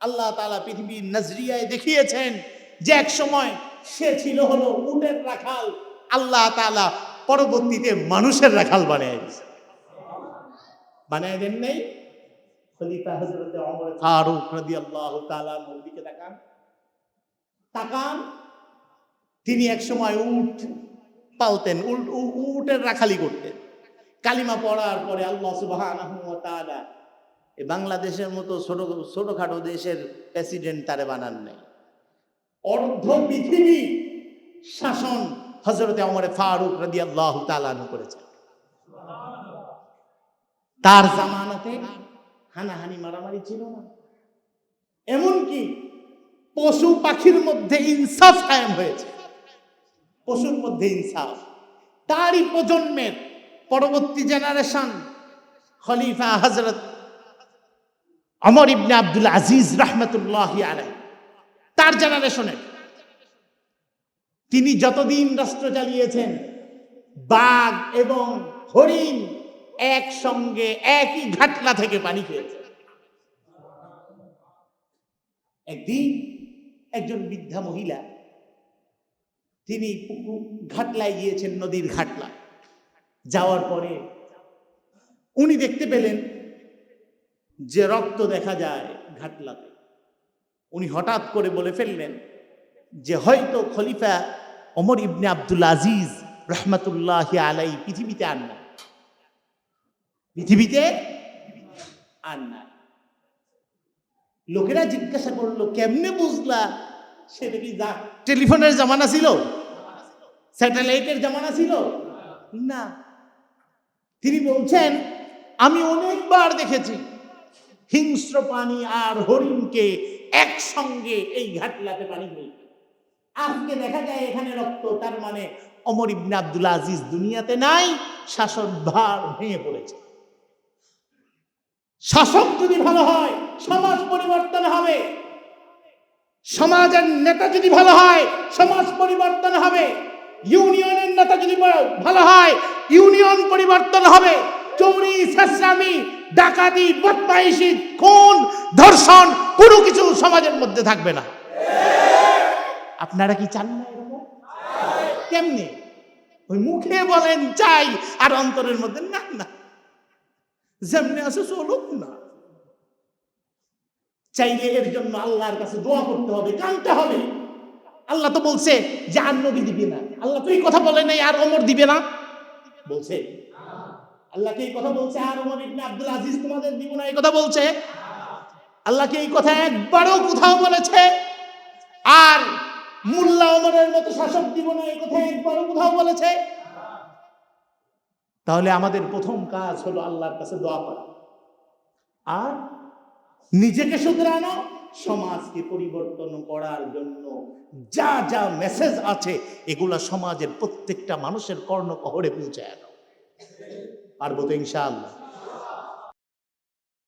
আল্লাহ তালা পৃথিবীর নজরিয়ায় দেখিয়েছেন যে এক সময় সে ছিল হলো উটের রাখাল। আল্লাহ তালা পরবর্তীতে মানুষের রাখাল বানিয়ে দিয়েছে। বানিয়ে দেন নেই? তিনি এক সময় উট পালতেন, উট, উটের রাখালি করতেন। কালিমা পড়ার পরে আল্লাহ তাআলা এই বাংলাদেশের মতো ছোট, ছোটখাটো দেশের প্রেসিডেন্ট তারে বানান নাই। অর্ধ পৃথিবী শাসন হজরতে অমরে ফারুক রাদিয়াল্লাহু তাআলা করেছেন। তার জামানাতে হানাহানি মারামারি ছিল না। এমনকি পশু পাখির মধ্যে ইনসাফ কায়েম হয়েছে। পশুর মধ্যে ইনসাফ। তারই প্রজন্মের পরবর্তী জেনারেশন খলিফা হজরত অমর ইবনে আব্দুল আজিজ রহমতুল্লাহ আলাই তার জেনারেশনের। তিনি যতদিন রাষ্ট্র চালিয়েছেন, বাঘ এবং হরিণ একসঙ্গে একই ঘাটলা থেকে পানি খেয়েছে। একদিন একজন বৃদ্ধা মহিলা, তিনি ঘাটলায় গিয়েছেন, নদীর ঘাটলা। যাওয়ার পরে উনি দেখতে পেলেন যে রক্ত দেখা যায় ঘাটলাতে, উনি হঠাৎ করে বলে ফেললেন যে হয়তো খলিফা অমর ইবনে আব্দুল আজিজ রহমতুল্লাহ আলাই পৃথিবীতে আর নাই। পৃথিবীতে আর নাই। লোকেরা জিজ্ঞাসা করল, কেমনে বুঝলা সেটা কি টেলিফোনের জামানা ছিল? স্যাটেলাইটের জামানা ছিল? না। তিনি বলছেন, আমি অনেকবার দেখেছি। হিংস্র পানি আর হরিণকে একসঙ্গে এই ঘাটলাতে পানি বই আজকে দেখা যায় এখানে রক্ত, তার মানে অমর ইবনে আব্দুল আজিজ দুনিয়াতে নাই শাসন ভার ভেঙে পড়েছে। শাসক যদি ভালো হয়, সমাজ পরিবর্তন হবে। সমাজের নেতা যদি ভালো হয়, সমাজ পরিবর্তন হবে। ইউনিয়নের নেতা যদি ভালো হয়, ইউনিয়ন পরিবর্তন হবে। চৌরি, শেষরামি ডাকাতি, বদমাইশি, খুন, ধর্ষণ, কোনো কিছু সমাজের মধ্যে থাকবে না। আপনারা কি চান না কেমনে? ওই মুখে বলেন চাই, আর অন্তরের মধ্যে না না। যেমনি আছে চলুক না। চাইলে এর জন্য আল্লাহর কাছে দোয়া করতে হবে, কানতে হবে। আল্লাহ তো বলছে যে আর নবী দিবে না। আল্লাহ তো এই কথা বলে নাই, আর অমর দিবে না। বলছে আল্লাহকে এই কথা বলছে? আর ওমর ইবনে আব্দুল আজিজ তোমাদের দিব এই কথা বলছে? আল্লাহকে এই কথা একবারও কোথাও বলেছে? আর মুল্লা ওমরের মতো শাসক দিব এই কথা একবারও কোথাও বলেছে? তাহলে আমাদের প্রথম কাজ হলো আল্লাহর কাছে দোয়া করা। আর নিজেকে শুধরানো, সমাজকে পরিবর্তন করার জন্য যা যা মেসেজ আছে, এগুলা সমাজের প্রত্যেকটা মানুষের কর্ণকহরে পৌঁছায় পারবো তো ইনশাআল্লাহ